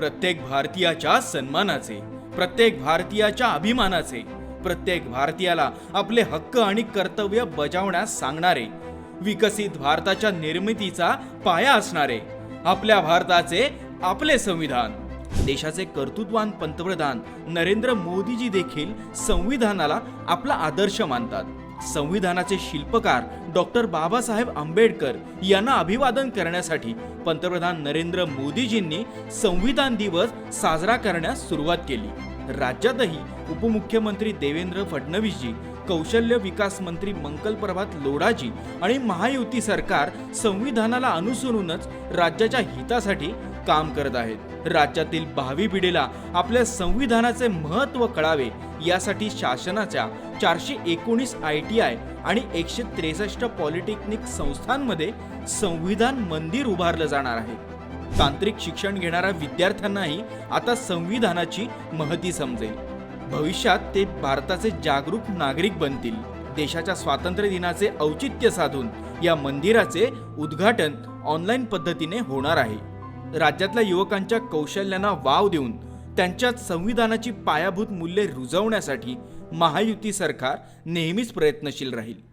प्रत्येक भारतीयाच्या सन्मानाचे प्रत्येक भारतीयाच्या अभिमानाचे प्रत्येक भारतीयाला आपले हक्क आणि कर्तव्य बजावण्यास सांगणारे विकसित भारताच्या निर्मितीचा पाया असणारे आपल्या भारताचे आपले संविधान. देशाचे कर्तृत्वान पंतप्रधान नरेंद्र मोदीजी देखील संविधानाला आपला आदर्श मानतात. संविधानाचे शिल्पकार डॉक्टर बाबासाहेब आंबेडकर यांना अभिवादन करण्यासाठी पंतप्रधान नरेंद्र मोदीजींनी संविधान दिवस साजरा करण्यास सुरुवात केली. राज्यातही उपमुख्यमंत्री देवेंद्र फडणवीसजी कौशल्य विकास मंत्री मंगल प्रभात लोढाजी आणि महायुती सरकार संविधानाला अनुसरूनच राज्याच्या हितासाठी काम करत आहेत. राज्यातील भावी पिढीला आपल्या संविधानाचे महत्त्व कळावे यासाठी शासनाच्या चारशे एकोणीस आय टी आय आणि एकशे त्रेसष्ट पॉलिटेक्निक संस्थांमध्ये संविधान मंदिर उभारलं जाणार आहे. तांत्रिक शिक्षण घेणाऱ्या विद्यार्थ्यांनाही आता संविधानाची महती समजेल. भविष्यात ते भारताचे जागरूक नागरिक बनतील. देशाच्या स्वातंत्र्य दिनाचे औचित्य साधून या मंदिराचे उद्घाटन ऑनलाईन पद्धतीने होणार आहे. राज्यातल्या युवकांच्या कौशल्यांना वाव देऊन त्यांच्यात संविधानाची पायाभूत मूल्ये रुजवण्यासाठी महायुती सरकार नेहमीच प्रयत्नशील राहील.